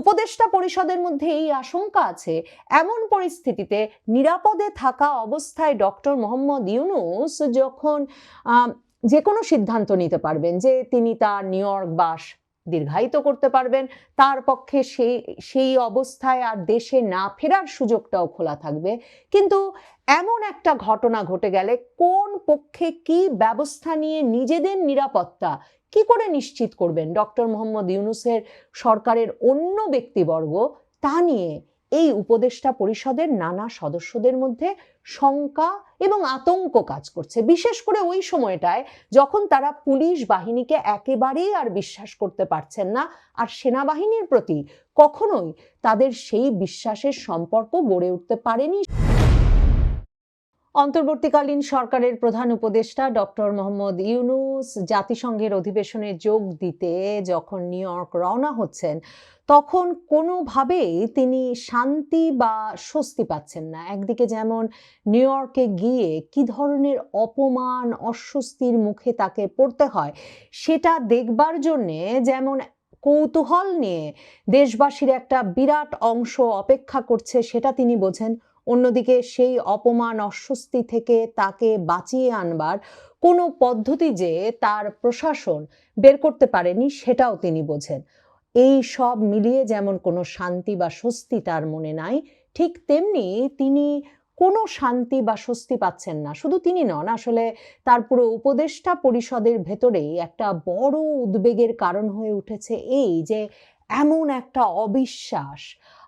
উপদেষ্টা পরিষদের মধ্যে এই আশঙ্কা আছে। এমন পরিস্থিতিতে নিরাপদে থাকা অবস্থায় ডক্টর মোহাম্মদ ইউনুস যখন যে কোনো সিদ্ধান্ত নিতে পারবেন যে তিনি তার নিউ ইয়র্ক বাস দীর্ঘায়িত করতে পারবেন, তার পক্ষে সেই সেই অবস্থায় আর দেশে না ফেরার সুযোগটাও খোলা থাকবে। কিন্তু এমন একটা ঘটনা ঘটে গেলে কোন পক্ষে কি ব্যবস্থা নিয়ে নিজেদের নিরাপত্তা কি করে নিশ্চিত করবেন? ডক্টর মোহাম্মদ ইউনুসের সরকারের অন্য ব্যক্তিবর্গ, তা নিয়ে এই উপদেষ্টা পরিষদের নানা সদস্যদের মধ্যে শঙ্কা এবং আতঙ্ক কাজ করছে। বিশেষ করে ওই সময়টায় যখন তারা পুলিশ বাহিনীকে একেবারেই আর বিশ্বাস করতে পারছেন না, আর সেনাবাহিনীর প্রতি কখনোই তাদের সেই বিশ্বাসের সম্পর্ক গড়ে উঠতে পারেনি। অন্তর্বর্তীকালীন সরকারের প্রধান উপদেষ্টা ডক্টর মোহাম্মদ ইউনুস জাতিসংঘের অধিবেশনে যোগ দিতে যখন নিউ ইয়র্ক রওনা হচ্ছেন, তখন কোনোভাবেই তিনি শান্তি বা স্বস্তি পাচ্ছেন না। একদিকে যেমন নিউ ইয়র্কে গিয়ে কি ধরনের অপমান, অস্বস্তির মুখে তাকে পড়তে হয়, সেটা দেখবার জন্যে যেমন কৌতূহল নিয়ে দেশবাসীর একটা বিরাট অংশ অপেক্ষা করছে, সেটা তিনি বোঝেন অন্যদিকে সেই অপমান, অস্বস্তি থেকে তাকে বাঁচিয়ে আনবার কোনো পদ্ধতি যে তার প্রশাসন বের করতে পারেনি, সেটাও তিনি বোঝেন। এই সব মিলিয়ে যেমন কোনো শান্তি বা স্বস্তি তার মনে নাই, ঠিক তেমনি তিনি কোনো শান্তি বা স্বস্তি পাচ্ছেন না। শুধু তিনি নন, আসলে তার পুরো উপদেষ্টা পরিষদের ভেতরেই একটা বড় উদ্বেগের কারণ হয়ে উঠেছে এই যে এমন একটা অবিশ্বাস।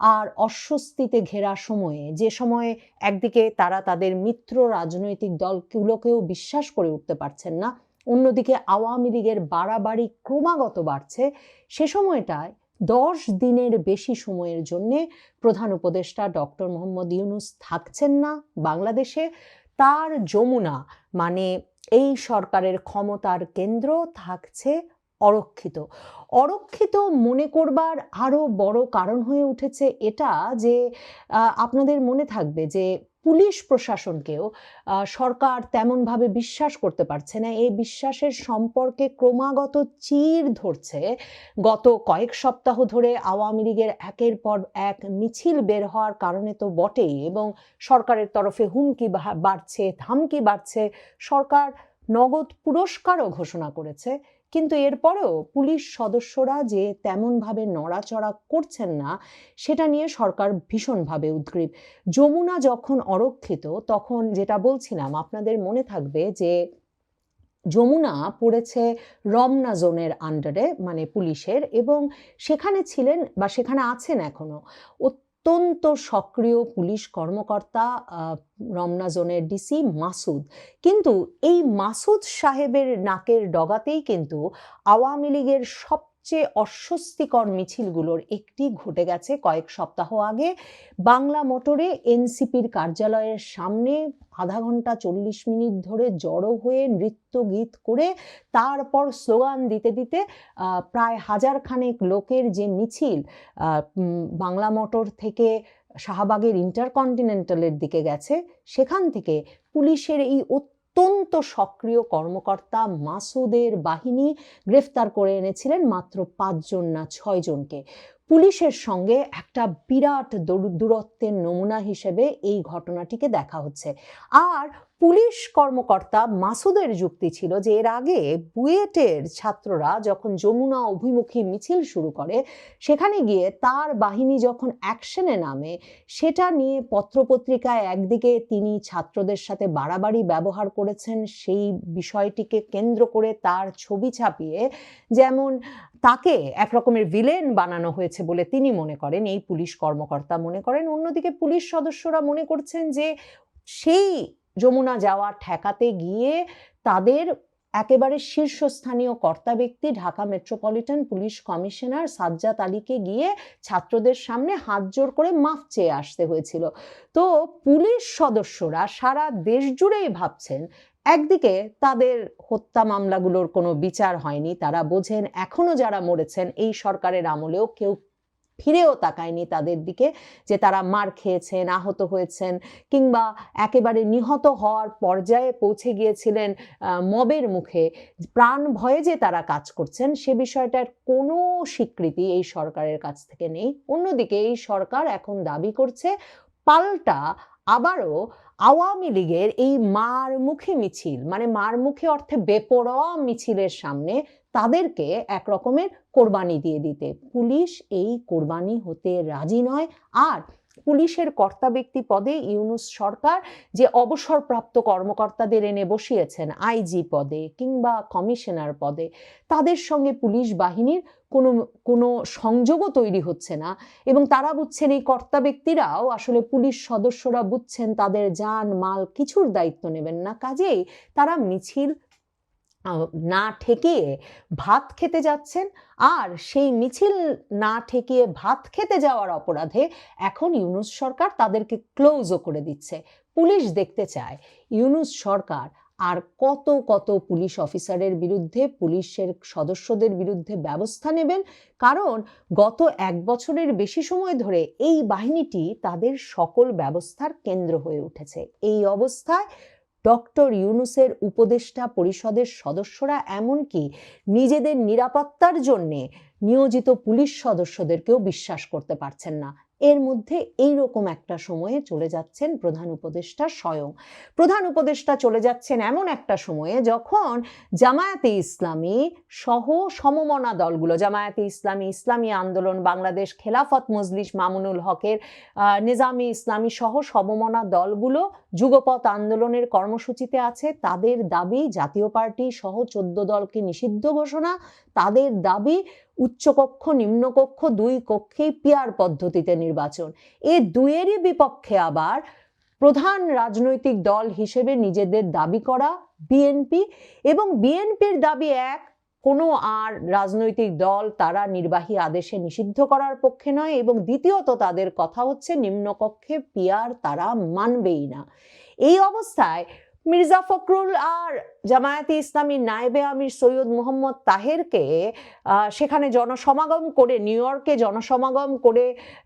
আর অস্বস্তিতে ঘেরা সময়ে, যে সময়ে একদিকে তারা তাদের মিত্র রাজনৈতিক দলগুলোকেও বিশ্বাস করে উঠতে পারছেন না, অন্যদিকে আওয়ামী লীগের বাড়াবাড়ি ক্রমাগত বাড়ছে, সে সময়টায় দশ দিনের বেশি সময়ের জন্য প্রধান উপদেষ্টা ডক্টর মোহাম্মদ ইউনুস থাকছেন না বাংলাদেশে। তার যমুনা মানে এই সরকারের ক্ষমতার কেন্দ্র থাকছে অরক্ষিত। অরক্ষিত মনে করবার আরও বড় কারণ হয়ে উঠেছে এটা যে আপনাদের মনে থাকবে যে, পুলিশ প্রশাসনকেও সরকার তেমনভাবে বিশ্বাস করতে পারছে না। এই বিশ্বাসের সম্পর্কে ক্রমাগত চির ধরছে। গত কয়েক সপ্তাহ ধরে আওয়ামী লীগের একের পর এক মিছিল বের হওয়ার কারণে তো বটেই এবং সরকারের তরফে হুমকি বাড়ছে, ধামকি বাড়ছে। সরকার নগদ পুরস্কারও ঘোষণা করেছে। কিন্তু এরপরেও পুলিশ সদস্যরা যে তেমনভাবে নড়াচড়া করছেন না, সেটা নিয়ে সরকার ভীষণভাবে উদ্গ্রীব। যমুনা যখন অরক্ষিত, তখন যেটা বলছিলাম, আপনাদের মনে থাকবে যে যমুনা পড়েছে রমনা জোনের আন্ডারে মানে পুলিশের, এবং সেখানে ছিলেন বা সেখানে আছেন এখনও। অত্যন্ত সক্রিয় পুলিশ কর্মকর্তা রমনা জোনের ডিসি মাসুদ। কিন্তু এই মাসুদ সাহেবের নাকের ডগাতেই কিন্তু আওয়ামী লীগের সবচেয়ে অস্বস্তিকর মিছিলগুলোর একটি ঘটে গেছে কয়েক সপ্তাহ আগে। বাংলা মোটরে এনসিপির কার্যালয়ের সামনে আধা ঘণ্টা চল্লিশ মিনিট ধরে জড়ো হয়ে নৃত্য গীত করে তারপর স্লোগান দিতে দিতে প্রায় হাজার খানেক লোকের যে মিছিল বাংলা মোটর থেকে শাহবাগের ইন্টারকন্টিনেন্টালের দিকে গেছে, সেখান থেকে পুলিশের এই অত্যন্ত সক্রিয় কর্মকর্তা মাসুদের বাহিনী গ্রেফতার করে এনেছিলেন মাত্র পাঁচজন না ছয়জনকে। পুলিশের সঙ্গে একটা বিরাট দূর- দূরত্বের নমুনা হিসেবে এই ঘটনাটিকে দেখা হচ্ছে। আর পুলিশ কর্মকর্তা মাসুদের যুক্তি ছিল যে এর আগে বুয়েটের ছাত্ররা যখন যমুনা অভিমুখী মিছিল শুরু করে, সেখানে গিয়ে তার বাহিনী যখন অ্যাকশনে নামে, সেটা নিয়ে পত্রপত্রিকায় একদিকে তিনি ছাত্রদের সাথে বাড়াবাড়ি ব্যবহার করেছেন, সেই বিষয়টিকে কেন্দ্র করে তার ছবি ছাপিয়ে, যেমন তাকে একরকমের ভিলেন বানানো হয়েছে বলে তিনি মনে করেন, এই পুলিশ কর্মকর্তা মনে করেন। অন্যদিকে পুলিশ সদস্যরা মনে করছেন যে সেই যমুনা যাওয়া ঠেকাতে গিয়ে তাদের একেবারে শীর্ষস্থানীয় কর্তা ব্যক্তি, Dhaka metropolitan police commissioner Sajjad আলীকে গিয়ে ছাত্রদের সামনে হাত জোর করে মাফ চেয়ে আসতে হয়েছিল। তো পুলিশ সদস্যরা সারা দেশ জুড়েই ভাবছেন, একদিকে তাদের হত্যা মামলাগুলোর কোনো বিচার হয়নি, তারা বোঝেন এখনও যারা মরেছেন, এই সরকারের আমলেও কেউ ফিরেও তাকায়নি তাদের দিকে, যে তারা মার খেয়েছেন, আহত হয়েছেন, কিংবা একেবারে নিহত হওয়ার পর্যায়ে পৌঁছে গিয়েছিলেন মবের মুখে। প্রাণ ভয়ে যে তারা কাজ করছেন, সে বিষয়টার কোনো স্বীকৃতি এই সরকারের কাছ থেকে নেই। অন্যদিকে এই সরকার এখন দাবি করছে, পাল্টা আবারও আওয়ামী লীগের এই মার মুখে মিছিল মানে মার মুখে অর্থে বেপরোয়া মিছিলের সামনে তাদেরকে এক রকমের কোরবানি দিয়ে দিতে। পুলিশ এই কোরবানি হতে রাজি নয়। আর পুলিশের কর্তা ব্যক্তি পদে ইউনুস সরকার যে অবসরপ্রাপ্ত কর্মকর্তাদের এনে বসিয়েছেন, আইজি পদে কিংবা কমিশনার পদে, তাদের সঙ্গে পুলিশ বাহিনীর কোনো কোনো সংযোগও তৈরি হচ্ছে না। এবং তারা বুঝছেন, এই কর্তা ব্যক্তিরাও আসলে পুলিশ সদস্যরা বুঝছেন, তাদের যান, মাল কিছুর দায়িত্ব নেবেন না। কাজেই তারা মিছিল না ঠেকিয়ে ভাত খেতে যাচ্ছেন। আর সেই মিছিল না ঠেকিয়ে ভাত খেতে যাওয়ার অপরাধে এখন ইউনুস সরকার তাদেরকে ক্লোজও করে দিচ্ছে। পুলিশ দেখতে চায়, ইউনুস সরকার আর কত কত পুলিশ অফিসারের বিরুদ্ধে, পুলিশের সদস্যদের বিরুদ্ধে ব্যবস্থা নেবেন। কারণ গত এক বছরের বেশি সময় ধরে এই বাহিনীটি তাদের সকল ব্যবস্থার কেন্দ্র হয়ে উঠেছে। এই অবস্থায় ডক্টর ইউনুসের উপদেষ্টা পরিষদের সদস্যরা এমনকি নিজেদের নিরাপত্তার জন্যে নিয়োজিত পুলিশ সদস্যদেরকেও বিশ্বাস করতে পারছেন না। এর মধ্যে এই রকম একটা সময়ে চলে যাচ্ছেন প্রধান উপদেষ্টা স্বয়ং। প্রধান উপদেষ্টা চলে যাচ্ছেন এমন একটা সময়ে যখন জামায়াতে ইসলামী সহ সমমনা দলগুলো, জামায়াতে ইসলামী ইসলামী আন্দোলন, বাংলাদেশ খেলাফত মজলিস, মামুনুল হকের নিজামী ইসলামী সহ সমমনা দলগুলো যুগপৎ আন্দোলনের কর্মসূচিতে আছে। তাদের দাবি জাতীয় পার্টি সহ চোদ্দ দলকে নিষিদ্ধ ঘোষণা। তাদের দাবি উচ্চকক্ষ, নিম্নকক্ষ দুই কক্ষেই পিয়ার পদ্ধতিতে নির্বাচন। এ দুয়েরই বিপক্ষে আবার প্রধান রাজনৈতিক দল হিসেবে নিজেদের দাবি করা বিএনপি এবং বিএনপির দাবি এক, কোনো আর রাজনৈতিক দল তারা নির্বাহী আদেশে নিষিদ্ধ করার পক্ষে নয় এবং দ্বিতীয়ত তাদের কথা হচ্ছে নিম্নকক্ষে পিয়ার তারা মানবেই না। এই অবস্থায় মির্জা ফখরুল আর জামায়াতে ইসলামী নায়েবে আমির সৈয়দ মোহাম্মদ তাহেরকে সেখানে জনসমাগম করে, নিউ ইয়র্কে জনসমাগম করে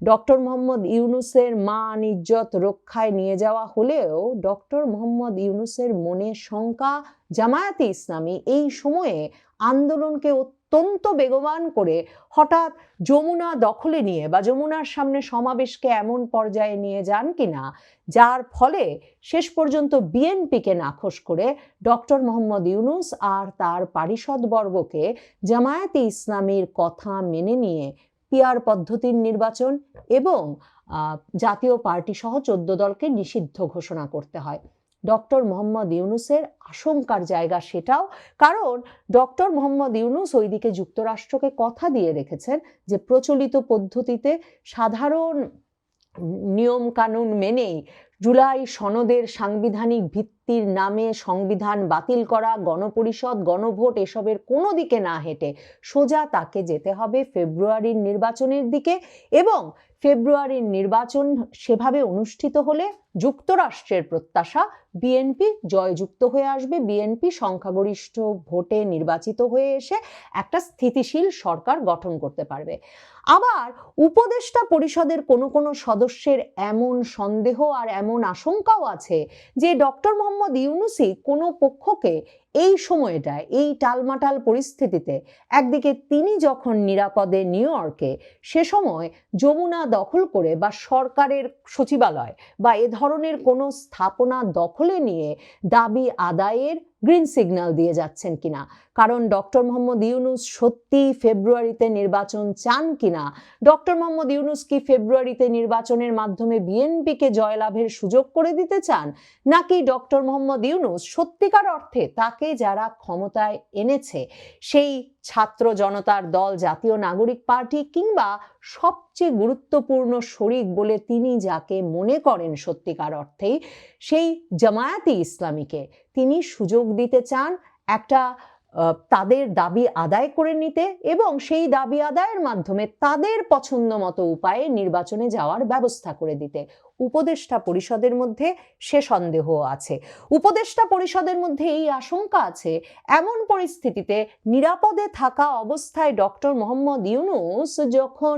ডক্টর মোহাম্মদ ইউনুসের মান, ইজ্জত রক্ষায় নিয়ে যাওয়া হলেও ডক্টর মোহাম্মদ ইউনুসের মনে শঙ্কা জামায়াতে ইসলামী এই সময়ে আন্দোলনকে অত্যন্ত বেগবান করে হঠাৎ যমুনা দখলে নিয়ে বা যমুনার সামনে সমাবেশকে এমন পর্যায়ে নিয়ে যান কিনা, যার ফলে শেষ পর্যন্ত বিএনপিকে নাখোশ করে ডক্টর মোহাম্মদ ইউনুস আর তার পারিষদবর্গকে জামায়াতে ইসলামীর কথা মেনে নিয়ে পিয়ার পদ্ধতির নির্বাচন এবং জাতীয় পার্টি সহ চোদ্দ দলকে নিষিদ্ধ ঘোষণা করতে হয়। ডক্টর মোহাম্মদ ইউনুসের আশঙ্কার জায়গা সেটাও। কারণ ডক্টর মোহাম্মদ ইউনুস ওইদিকে যুক্তরাষ্ট্রকে কথা দিয়ে রেখেছেন যে প্রচলিত পদ্ধতিতে সাধারণ নিয়ম কানুন মেনেই জুলাই সনদের সাংবিধানিক ভিত্তির নামে সংবিধান বাতিল করা, গণপরিষদ, গণভোট এসবের কোনো দিকে না হেঁটে সোজা তাকে যেতে হবে ফেব্রুয়ারির নির্বাচনের দিকে এবং ফেব্রুয়ারির নির্বাচন সেভাবে অনুষ্ঠিত হলে যুক্তরাষ্ট্রের প্রত্যাশা বিএনপি জয়যুক্ত হয়ে আসবে। বিএনপি সংখ্যাগরিষ্ঠ ভোটে নির্বাচিত হয়ে এসে একটা স্থিতিশীল সরকার গঠন করতে পারবে। আবার উপদেষ্টা পরিষদের কোনো কোনো সদস্যের এমন সন্দেহ আর এমন আশঙ্কাও আছে যে ডক্টর মোহাম্মদ ইউনুসি কোনো পক্ষকে এই সময়টায় এই টালমাটাল পরিস্থিতিতে একদিকে তিনি যখন নিরাপদে নিউ ইয়র্কে সে সময় যমুনা দখল করে বা সরকারের সচিবালয় বা এ ধরনের কোনো স্থাপনা দখলে নিয়ে দাবি আদায়ের গ্রিন সিগন্যাল দিয়ে যাচ্ছেন কিনা? কারণ ডক্টর মোহাম্মদ ইউনুস সত্যি ফেব্রুয়ারিতে নির্বাচন চান কিনা? ডক্টর মোহাম্মদ ইউনুস কি ফেব্রুয়ারিতে নির্বাচনের মাধ্যমে বিএনপিকে জয়লাভের সুযোগ করে দিতে চান? নাকি ডক্টর মোহাম্মদ ইউনুস সত্যিকার অর্থে তাকে যারা ক্ষমতায় এনেছে, সেই ছাত্র জনতার দল, জাতীয় নাগরিক পার্টি কিংবা সবচেয়ে গুরুত্বপূর্ণ শরিক বলে তিনি যাকে মনে করেন সত্যিকার অর্থেই, সেই জামায়াতে ইসলামীকে তিনি সুযোগ দিতে চান একটা তাদের দাবি আদায় করে নিতে এবং সেই দাবি আদায়ের মাধ্যমে তাদের পছন্দ মতো উপায়ে নির্বাচনে যাওয়ার ব্যবস্থা করে দিতে। উপদেষ্টা পরিষদের মধ্যে সে সন্দেহ আছে। উপদেষ্টা পরিষদের মধ্যে এই আশঙ্কা আছে, এমন পরিস্থিতিতে নিরাপদে থাকা অবস্থায় ডক্টর মোহাম্মদ ইউনুস যখন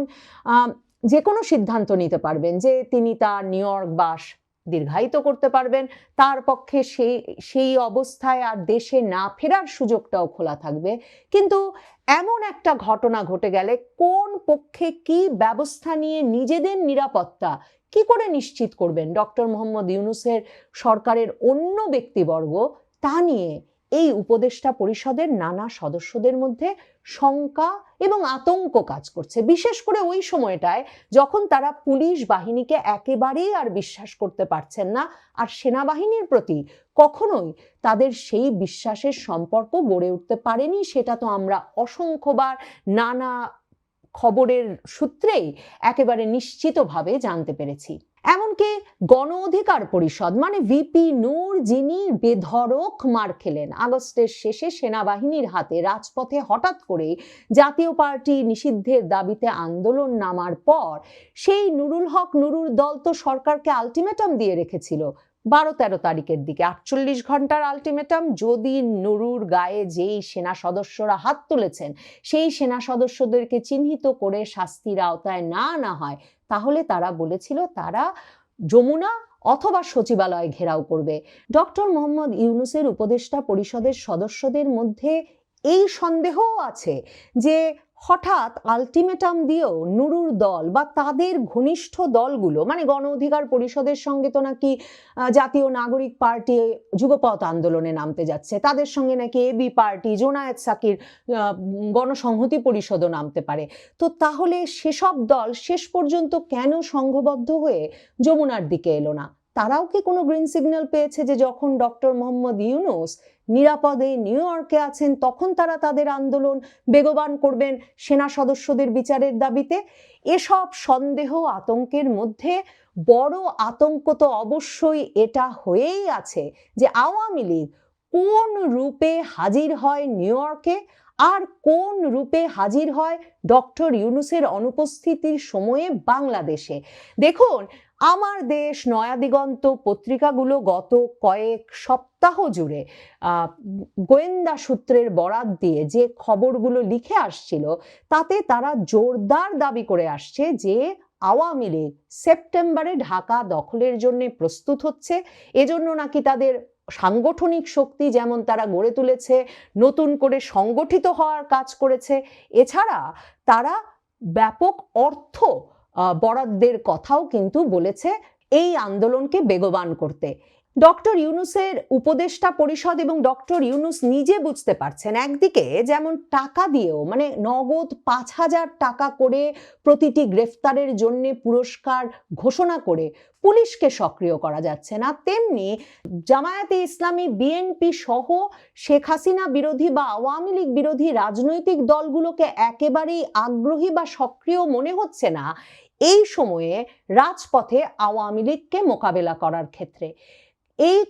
যে কোনো সিদ্ধান্ত নিতে পারবেন যে তিনি তার নিউ ইয়র্ক বাস দীর্ঘায়িত করতে পারবেন, তার পক্ষে সেই সেই অবস্থায় আর দেশে না ফেরার সুযোগটাও খোলা থাকবে। কিন্তু এমন একটা ঘটনা ঘটে গেলে কোন পক্ষে কি ব্যবস্থা নিয়ে নিজেদের নিরাপত্তা কি করে নিশ্চিত করবেন? ডক্টর মোহাম্মদ ইউনুসের সরকারের অন্য ব্যক্তিবর্গ, তা নিয়ে এই উপদেষ্টা পরিষদের নানা সদস্যদের মধ্যে শঙ্কা এবং আতঙ্ক কাজ করছে। বিশেষ করে ওই সময়টায় যখন তারা পুলিশ বাহিনীকে একেবারেই আর বিশ্বাস করতে পারছেন না, আর সেনাবাহিনীর প্রতি কখনোই তাদের সেই বিশ্বাসের সম্পর্ক গড়ে উঠতে পারেনি, সেটা তো আমরা অসংখ্যবার নানা খবরের সূত্রেই একেবারে নিশ্চিতভাবে জানতে পেরেছি। এমনকি গণ অধিকার পরিষদ মানে ভিপি নূর যিনি বেধরক মার খেলেন, আগস্টের শেষে সেনাবাহিনীর হাতে রাজপথে হঠাৎ করে জাতীয় পার্টি নিষিদ্ধের দাবিতে আন্দোলন নামার পর সেই নুরুল হক নুরুর দল তো সরকারকে আলটিমেটাম দিয়ে রেখেছিল বারো তেরো তারিখের দিকে আটচল্লিশ ঘণ্টার আলটিমেটাম। যদি নুরুর গায়ে যেই সেনা সদস্যরা হাত তুলেছেন, সেই সেনা সদস্যদেরকে চিহ্নিত করে শাস্তির আওতায় না আনা হয়, তাহলে তারা বলেছিল তারা যমুনা অথবা সচিবালয় ঘেরাও করবে। ডক্টর মোহাম্মদ ইউনুসের উপদেষ্টা পরিষদের সদস্যদের মধ্যে এই সন্দেহও আছে যে হঠাৎ আলটিমেটাম দিয়েও নুরুর দল বা তাদের ঘনিষ্ঠ দলগুলো মানে গণ অধিকার পরিষদের সঙ্গে তো নাকি জাতীয় নাগরিক পার্টি যুগপথ আন্দোলনে নামতে যাচ্ছে, তাদের সঙ্গে নাকি এবি পার্টি জোনায়েত সাকির গণসংহতি পরিষদও নামতে পারে। তো তাহলে সেসব দল শেষ পর্যন্ত কেন সংঘবদ্ধ হয়ে যমুনার দিকে এলো না? তারাও কি কোনো গ্রিন সিগন্যাল পেয়েছে যে যখন ডক্টর মোহাম্মদ ইউনুস নিরাপদে নিউ ইয়র্কে আছেন, তখন তারা তাদের আন্দোলন বেগবান করবেন সেনা সদস্যদের বিচারের দাবিতে। এসব সন্দেহ আতঙ্কের মধ্যে বড় আতঙ্ক তো অবশ্যই এটা হয়েই আছে যে আওয়ামী লীগ কোন রূপে হাজির হয় নিউ ইয়র্কে আর কোন রূপে হাজির হয় ডক্টর ইউনুসের অনুপস্থিতির সময়ে বাংলাদেশে। দেখুন আমার দেশ নয়াদিগন্ত পত্রিকাগুলো গত কয়েক সপ্তাহ জুড়ে গোয়েন্দা সূত্রের বরাত দিয়ে যে খবরগুলো লিখে আসছিল, তাতে তারা জোরদার দাবি করে আসছে যে আওয়ামী লীগ সেপ্টেম্বরে ঢাকা দখলের জন্য প্রস্তুত হচ্ছে। এজন্য নাকি তাদের সাংগঠনিক শক্তি যেমন তারা গড়ে তুলেছে, নতুন করে সংগঠিত হওয়ার কাজ করেছে। এছাড়া তারা ব্যাপক অর্থ বরাদ্দের কথাও কিন্তু বলেছে এই আন্দোলনকে বেগবান করতে। ডক্টর ইউনুসের উপদেষ্টা পরিষদ এবং ডক্টর ইউনুস নিজে বুঝতে পারছেন একদিকে যেমন টাকা দিয়েও মানে নগদ পাঁচ হাজার টাকা করে প্রতিটি গ্রেফতারের জন্য পুরস্কার ঘোষণা করে পুলিশকে সক্রিয় করা যাচ্ছে না, তেমনি জামায়াতে ইসলামী, বিএনপি সহ শেখ হাসিনা বিরোধী বা আওয়ামী লীগ বিরোধী রাজনৈতিক দলগুলোকে একেবারেই আগ্রহী বা সক্রিয় মনে হচ্ছে না। এই সময়ে রাজপথে আওয়ামী লীগকে মোকাবেলা করার ক্ষেত্রে। এই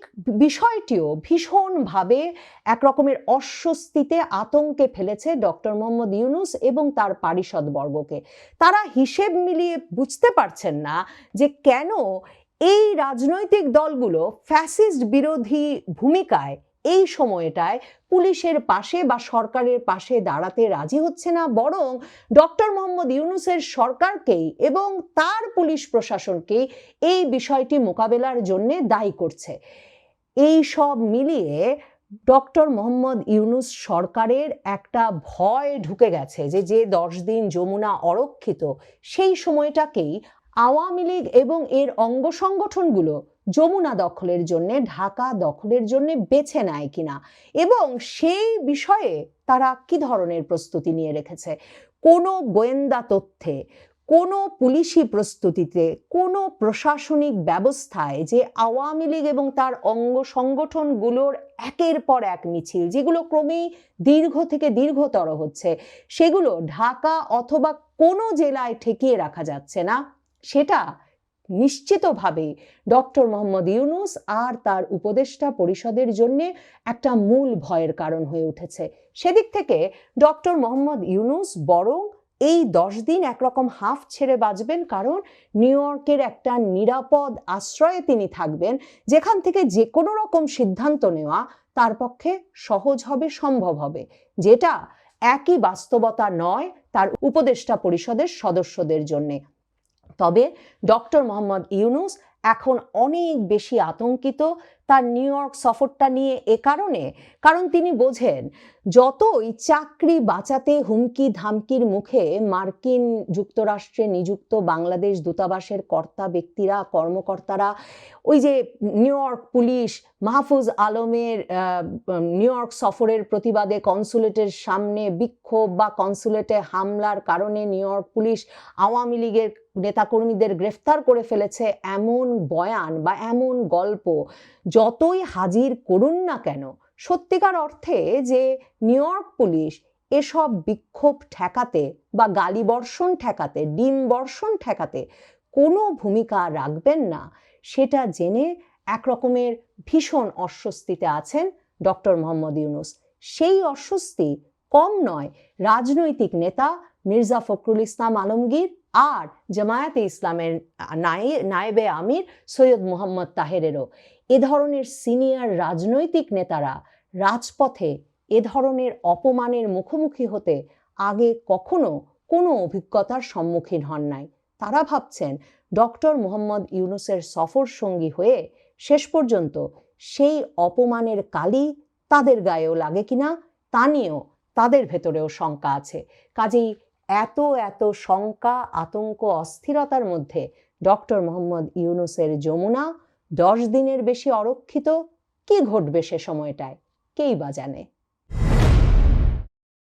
বিষয়টিও ভীষণভাবে এক রকমের অস্বস্তিতে আতঙ্কে ফেলেছে ডক্টর মোহাম্মদ ইউনুস এবং তার পারিষদ বর্গকে। তারা হিসেব মিলিয়ে বুঝতে পারছেন না যে কেন এই রাজনৈতিক দলগুলো ফ্যাসিস্ট বিরোধী ভূমিকায় এই সময়টায় পুলিশের পাশে বা সরকারের পাশে দাঁড়াতে রাজি হচ্ছে না, বরং ডক্টর মোহাম্মদ ইউনুসের সরকারকেই এবং তার পুলিশ প্রশাসনকেই এই বিষয়টি মোকাবেলার জন্যে দায়ী করছে। এই সব মিলিয়ে ডক্টর মোহাম্মদ ইউনুস সরকারের একটা ভয় ঢুকে গেছে যে যে দশ দিন যমুনা অরক্ষিত, সেই সময়টাকেই আওয়ামী লীগ এবং এর অঙ্গ সংগঠনগুলো যমুনা দখলের জন্য, ঢাকা দখলের জন্য বেছে নেয় কিনা? এবং সেই বিষয়ে তারা কি ধরনের প্রস্তুতি নিয়ে রেখেছে? কোনো গোয়েন্দা তথ্যে, কোনো পুলিশি প্রস্তুতিতে, কোনো প্রশাসনিক ব্যবস্থায় যে আওয়ামী লীগ এবং তার অঙ্গ সংগঠনগুলোর একের পর এক মিছিল, যেগুলো ক্রমেই দীর্ঘ থেকে দীর্ঘতর হচ্ছে, সেগুলো ঢাকা অথবা কোনো জেলায় ঠেকিয়ে রাখা যাচ্ছে না? সেটা নিশ্চিতভাবে ডক্টর মোহাম্মদ ইউনুস আর তার উপদেষ্টা পরিষদের জন্য একটা মূল ভয়ের কারণ হয়ে উঠেছে। সেদিক থেকে ডক্টর মোহাম্মদ ইউনুস বরং এই দশ দিন একরকম হাফ ছেড়ে বাঁচবেন কারণ নিউ ইয়র্কের একটা নিরাপদ আশ্রয়ে তিনি থাকবেন, যেখান থেকে যে কোনো রকম সিদ্ধান্ত নেওয়া তার পক্ষে সহজ হবে, সম্ভব হবে। যেটা একই বাস্তবতা নয় তার উপদেষ্টা পরিষদের সদস্যদের জন্যে। তবে ডক্টর মোহাম্মদ ইউনুস এখন অনেক বেশি আতঙ্কিত। তার নিউ ইয়র্ক সফরটা নিয়ে এ কারণে, কারণ তিনি বোঝেন, যতই চাকরি বাঁচাতে হুমকি ধামকির মুখে মার্কিন যুক্তরাষ্ট্রে নিযুক্ত বাংলাদেশ দূতাবাসের কর্তা ব্যক্তিরা, কর্মকর্তারা, ওই যে নিউ ইয়র্ক পুলিশ মাহফুজ আলমের নিউ ইয়র্ক সফরের প্রতিবাদে কনসুলেটের সামনে বিক্ষোভ বা কনসুলেটে হামলার কারণে নিউ ইয়র্ক পুলিশ আওয়ামী লীগের নেতাকর্মীদের গ্রেফতার করে ফেলেছে এমন বয়ান বা এমন গল্প। যতই হাজির করুন না কেন, সত্যিকার অর্থে যে নিউ ইয়র্ক পুলিশ এসব বিক্ষোভ ঠেকাতে বা গালি বর্ষণ ঠেকাতে ডিম বর্ষণ ঠেকাতে কোনো ভূমিকা রাখবেন না, সেটা জেনে একরকমের ভীষণ অস্বস্তিতে আছেন ডক্টর মোহাম্মদ ইউনুস। সেই অস্বস্তি কম নয়, রাজনৈতিক নেতা মির্জা ফখরুল ইসলাম আলমগীর আর জামায়াতে ইসলামের নায়েবে আমির সৈয়দ মোহাম্মদ তাহেরেরও। এ ধরনের সিনিয়র রাজনৈতিক নেতারা রাজপথে এ ধরনের অপমানের মুখোমুখি হতে আগে কখনো কোনো অভিজ্ঞতার সম্মুখীন হন নাই। তারা ভাবছেন, ডক্টর মোহাম্মদ ইউনুসের সফর সঙ্গী হয়ে শেষ পর্যন্ত সেই অপমানের কালি তাদের গায়েও লাগে কিনা তা নিয়েও তাদের ভেতরেও শঙ্কা আছে। কাজেই এত এত শঙ্কা, আতঙ্ক, অস্থিরতার মধ্যে ডক্টর মোহাম্মদ ইউনুসের যমুনা দশ দিনের বেশি অরক্ষিত, কি ঘটবে সে সময়টায়? কেই বা জানে?